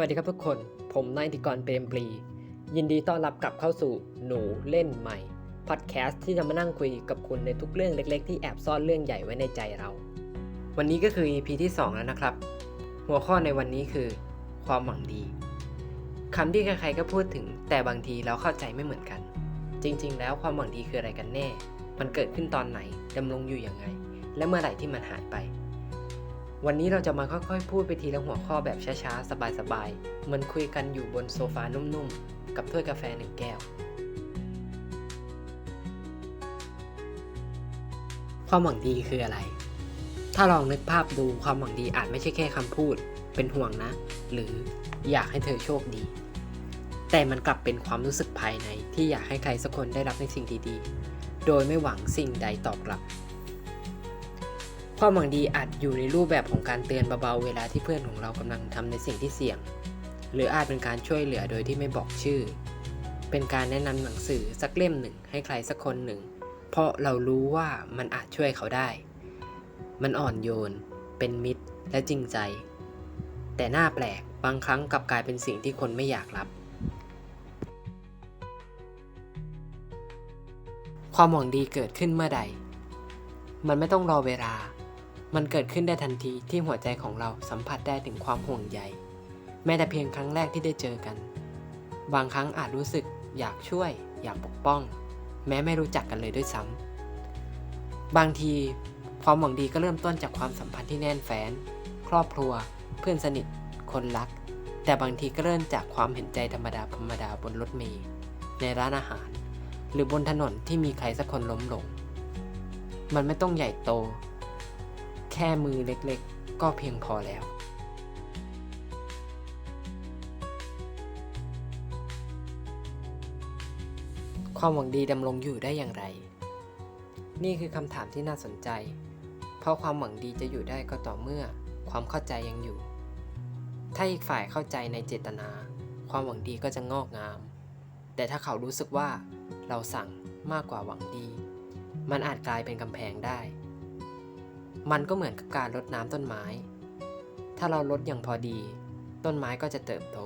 วัสดีครับทุกคน ผมนายธิกรเปรมปรี ยินดีต้อนรับกลับเข้าสู่หนูเล่นใหม่พอดแคสต์ที่จะมานั่งคุยกับคุณในทุกเรื่องเล็ก ๆ ที่แอบซ่อนเรื่องใหญ่ไว้ในใจเรา วันนี้ก็คือ EP ที่ 2 แล้วนะครับ หัวข้อในวันนี้คือ ความหวังดีคำที่ใครๆก็พูดถึง แต่บางทีเราเข้าใจไม่เหมือนกัน จริง ๆ แล้วความหวังดีคืออะไรกันแน่ มันเกิดขึ้นตอนไหนดำรงอยู่ยังไง และเมื่อไหร่ที่มันหายไป วันนี้เราจะมาค่อยๆ พูดไปทีละหัวข้อแบบช้าๆ สบายๆ เหมือนคุยกันอยู่บนโซฟานุ่มๆ กับถ้วยกาแฟหนึ่งแก้ว ความหวังดีคืออะไร ถ้าลองนึกภาพดูความหวังดีอาจไม่ใช่แค่คำพูด เป็นห่วงนะ หรืออยากให้เธอโชคดี แต่มันกลับเป็นความรู้สึกภายในที่อยากให้ใครสักคนได้รับในสิ่งดีๆ โดยไม่หวังสิ่งใดตอบกลับ ความหวังดีอาจอยู่ในรูปแบบของการเตือนเบาๆเวลาที่เพื่อนของเรากำลังทำในสิ่งที่เสี่ยง หรืออาจเป็นการช่วยเหลือโดยที่ไม่บอกชื่อ เป็นการแนะนำหนังสือสักเล่มหนึ่งให้ใครสักคนหนึ่ง เพราะเรารู้ว่ามันอาจช่วยเขาได้ มันอ่อนโยน เป็นมิตรและจริงใจ แต่หน่าแปลกบางครั้งกลับกลายเป็นสิ่งที่คนไม่อยากรับ ความหวังดีเกิดขึ้นเมื่อใด มันไม่ต้องรอเวลา มันเกิดขึ้นได้ทันทีที่หัวใจของเราสัมผัสได้ถึงความห่วงใย แม้แต่เพียงครั้งแรกที่ได้เจอกัน บางครั้งอาจรู้สึกอยากช่วย อยากปกป้อง แม้ไม่รู้จักกันเลยด้วยซ้ำบางทีความหวังดีก็เริ่มต้นจากความสัมพันธ์ที่แน่นแฟ้น ครอบครัว เพื่อนสนิท คนรัก แต่บางทีก็เริ่มจากความเห็นใจธรรมดาธรรมดาบนรถเมล์ในร้านอาหาร หรือบนถนนที่มีใครสักคนล้มลง มันไม่ต้องใหญ่โต แค่มือเล็กๆ ก็เพียงพอแล้วความหวังดีดำรงอยู่ได้อย่างไร นี่คือคำถามที่น่าสนใจ เพราะความหวังดีจะอยู่ได้ก็ต่อเมื่อความเข้าใจยังอยู่ ถ้าอีกฝ่ายเข้าใจในเจตนา ความหวังดีก็จะงอกงาม แต่ถ้าเขารู้สึกว่าเราสั่งมากกว่าหวังดี มันอาจกลายเป็นกำแพงได้ มันก็เหมือนกับการรดน้ำต้นไม้ ถ้าเราลดอย่างพอดี ต้นไม้ก็จะเติบโต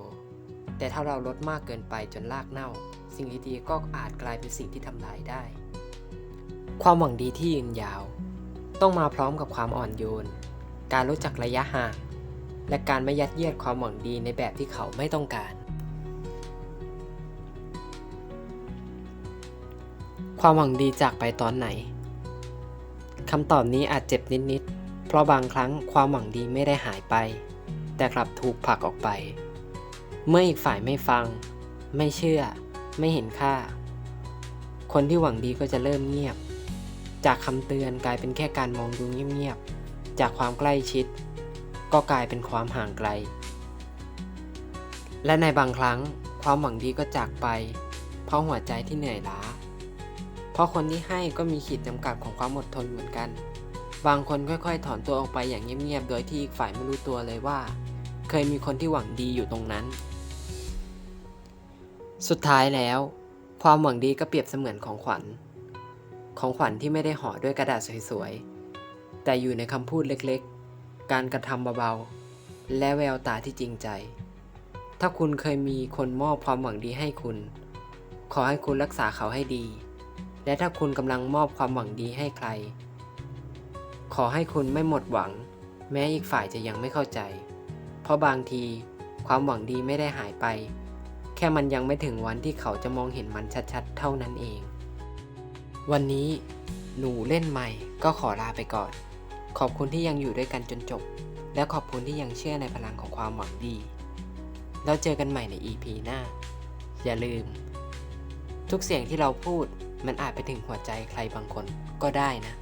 แต่ถ้าเราลดมากเกินไปจนรากเน่า สิ่งดีๆก็อาจกลายเป็นสิ่งที่ทำลายได้ ความหวังดีที่ยืนยาว ต้องมาพร้อมกับความอ่อนโยน การรู้จักระยะห่าง และการไม่ยัดเยียดความหวังดีในแบบที่เขาไม่ต้องการ ความหวังดีจากไปตอนไหน คำตอบนี้อาจเจ็บนิดๆ เพราะบางครั้งความหวังดีไม่ได้หายไป แต่กลับถูกผลักออกไป เมื่ออีกฝ่ายไม่ฟัง ไม่เชื่อ ไม่เห็นค่า คนที่หวังดีก็จะเริ่มเงียบ จากคำเตือนกลายเป็นแค่การมองดูเงียบๆ จากความใกล้ชิด ก็กลายเป็นความห่างไกล และในบางครั้งความหวังดีก็จากไป เพราะหัวใจที่เหนื่อยล้า เพราะคนที่ให้ก็มีขีดจำกัดของความอดทนเหมือนกัน บางคนค่อยๆ ถอนตัวออกไปอย่างเงียบๆ โดยที่อีกฝ่ายไม่รู้ตัวเลยว่า เคยมีคนที่หวังดีอยู่ตรงนั้น สุดท้ายแล้ว ความหวังดีก็เปรียบเสมือนของขวัญ ของขวัญที่ไม่ได้ห่อด้วยกระดาษสวยๆ แต่อยู่ในคำพูดเล็กๆ การกระทำเบาๆ และแววตาที่จริงใจ ถ้าคุณเคยมีคนมอบความหวังดีให้คุณ ขอให้คุณรักษาเขาให้ดี และถ้าคุณกำลังมอบความหวังดีให้ใคร ขอให้คุณไม่หมดหวัง แม้อีกฝ่ายจะยังไม่เข้าใจ เพราะบางทีความหวังดีไม่ได้หายไป แค่มันยังไม่ถึงวันที่เขาจะมองเห็นมันชัดๆ เท่านั้นเอง วันนี้หนูเล่นใหม่ก็ขอลาไปก่อน ขอบคุณที่ยังอยู่ด้วยกันจนจบ และขอบคุณที่ยังเชื่อในพลังของความหวังดี แล้วเจอกันใหม่ใน EP หน้า อย่าลืม ทุกเสียงที่เราพูด มันอาจไปถึงหัวใจใครบางคนก็ได้นะ